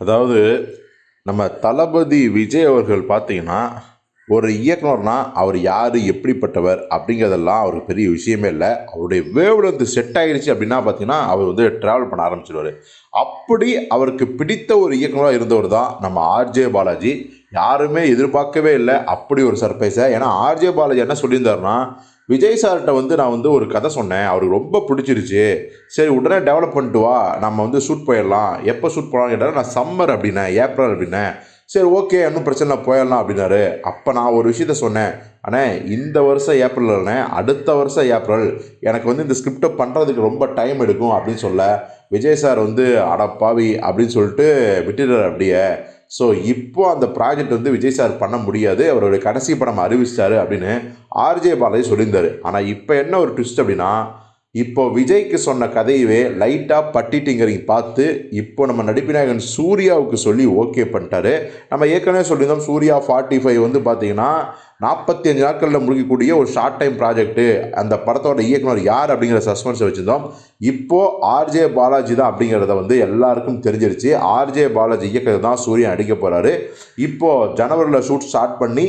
அதாவது நம்ம தளபதி விஜய் அவர்கள் பார்த்தீங்கன்னா ஒரு இயக்குனர்னா அவர் யார் எப்படிப்பட்டவர் அப்படிங்கிறதெல்லாம் அவருக்கு பெரிய விஷயமே இல்லை. அவருடைய வேவ்லேருந்து செட் ஆகிடுச்சு அப்படின்னா பார்த்தீங்கன்னா அவர் வந்து ட்ராவல் பண்ண ஆரம்பிச்சிடுவார் அப்படி அவருக்கு பிடித்த ஒரு இயக்குனராக இருந்தவர் தான் நம்ம ஆர்ஜே பாலாஜி. யாருமே எதிர்பார்க்கவே இல்லை அப்படி ஒரு சர்ப்ரைஸை ஏன்னா ஆர்ஜே பாலாஜி என்ன சொல்லியிருந்தாருன்னா விஜய் சார்கிட்ட வந்து நான் வந்து ஒரு கதை சொன்னேன். அவருக்கு ரொம்ப பிடிச்சிருச்சு. சரி உடனே டெவலப் பண்ணிட்டு வா. நம்ம வந்து ஷூட் போயிடலாம். எப்போ ஷூட் போகலான்னு கேட்டால் நான் சம்மர் அப்படின்னேன். ஏப்ரல் அப்படின்னேன். சரி ஓகே ஒன்றும் பிரச்சனை போயிடலாம் அப்படின்னாரு. அப்போ நான் ஒரு விஷயத்த சொன்னேன். அண்ணே இந்த வருஷம் ஏப்ரல் இல்லைண்ணே அடுத்த வருஷம் ஏப்ரல் எனக்கு வந்து இந்த ஸ்கிரிப்டை பண்ணுறதுக்கு ரொம்ப டைம் எடுக்கும் அப்படின்னு சொல்ல. விஜய் சார் வந்து அடப்பாவி அப்படின்னு சொல்லிட்டு விட்டுடுறார் அப்படியே. ஸோ இப்போ அந்த ப்ராஜெக்ட் வந்து விஜய் சார் பண்ண முடியாது. அவருடைய கடைசி படம் அறிவிச்சிட்டாரு அப்படின்னு ஆர்ஜே பாலாஜி சொல்லியிருந்தார். ஆனால் இப்போ என்ன ஒரு ட்விஸ்ட் அப்படின்னா இப்போ விஜய்க்கு சொன்ன கதையவே லைட்டாக பட்டிட்டிங்கிறீங்க பார்த்து இப்போ நம்ம நடிப்பிநாயகன் சூர்யாவுக்கு சொல்லி ஓகே பண்ணிட்டாரு. நம்ம ஏற்கனவே சொல்லியிருந்தோம் சூர்யா ஃபார்ட்டி ஃபைவ் வந்து பார்த்தீங்கன்னா நாற்பத்தி அஞ்சு நாட்களில் முடிக்கக்கூடிய ஒரு ஷார்ட் டைம் ப்ராஜெக்ட்டு அந்த படத்தோட இயக்குனர் யார் அப்படிங்கிற சஸ்பென்ஸை வச்சுருந்தோம். இப்போது ஆர்ஜே பாலாஜி தான் அப்படிங்கிறத வந்து எல்லாருக்கும் தெரிஞ்சிருச்சு. ஆர்ஜே பாலாஜி இயக்கிறது தான் சூர்யா நடிக்க போகிறாரு இப்போது ஜனவரியில் ஷூட் ஸ்டார்ட் பண்ணி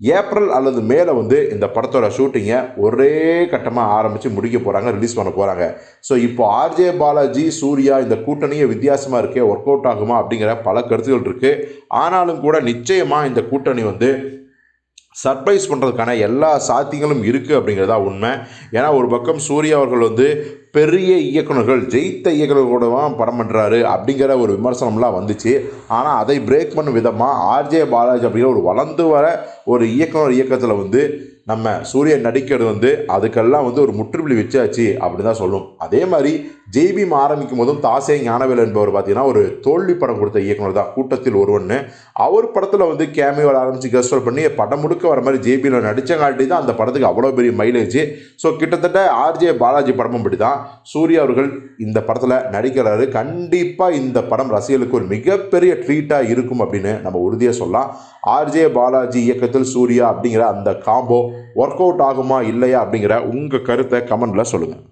ஏப்ரல் அல்லது மேலே வந்து இந்த படத்தோட ஷூட்டிங்கை ஒரே கட்டமாக ஆரம்பித்து முடிக்க போகிறாங்க ரிலீஸ் பண்ண போகிறாங்க ஸோ இப்போ ஆர்ஜே பாலாஜி சூர்யா இந்த கூட்டணியே வித்தியாசமாக இருக்கே ஒர்க் அவுட் ஆகுமா அப்படிங்கிற பல கருத்துகள் இருக்குது ஆனாலும் கூட நிச்சயமாக இந்த கூட்டணி வந்து சர்ப்ரைஸ் பண்ணுறதுக்கான எல்லா சாத்தியங்களும் இருக்குது அப்படிங்கிறதா உண்மை. ஏன்னா ஒரு பக்கம் சூர்யா அவர்கள் வந்து பெரிய இயக்குனர்கள் ஜெயித்த இயக்குனர்களோட தான் படம் பண்ணுறாரு அப்படிங்கிற ஒரு விமர்சனம்லாம் வந்துச்சு. ஆனால் அதை பிரேக் பண்ணும் விதமாக ஆர்ஜே பாலாஜி அப்படிங்கிற ஒரு வளர்ந்து வர ஒரு இயக்குனர் இயக்கத்தில் வந்து நம்ம சூரியன் நடிக்கிறது வந்து அதுக்கெல்லாம் வந்து ஒரு முற்றுப்புள்ளி வச்சாச்சு அப்படின்னு தான் சொல்லும். அதே மாதிரி ஜெய்பீம் ஆரம்பிக்கும் போதும் தாசே ஞானவேல் என்பவர் பார்த்தீங்கன்னா ஒரு தோல்வி படம் கொடுத்த இயக்குனர் தான் கூட்டத்தில் ஒருவன்னு. அவர் படத்தில் வந்து கேமியோட ஆரம்பித்து கஸ்டர் பண்ணி படம் முழுக்க வர மாதிரி ஜேபியில் நடித்தங்காட்டி தான் அந்த படத்துக்கு அவ்வளோ பெரிய மைலேஜ் ஸோ கிட்டத்தட்ட ஆர்ஜே பாலாஜி படமும் அப்படி தான் சூர்யா அவர்கள் இந்த படத்தில் நடிக்கிறாரு. கண்டிப்பாக இந்த படம் ரசிகர்களுக்கு ஒரு மிகப்பெரிய ட்ரீட்டாக இருக்கும் அப்படின்னு நம்ம உறுதியாக சொல்லலாம். ஆர்ஜே பாலாஜி இயக்கத்தில் சூர்யா அப்படிங்கிற அந்த காம்போ ஒர்க் அவுட் ஆகுமா இல்லையா அப்படிங்கிற உங்கள் கருத்தை கமெண்டில் சொல்லுங்கள்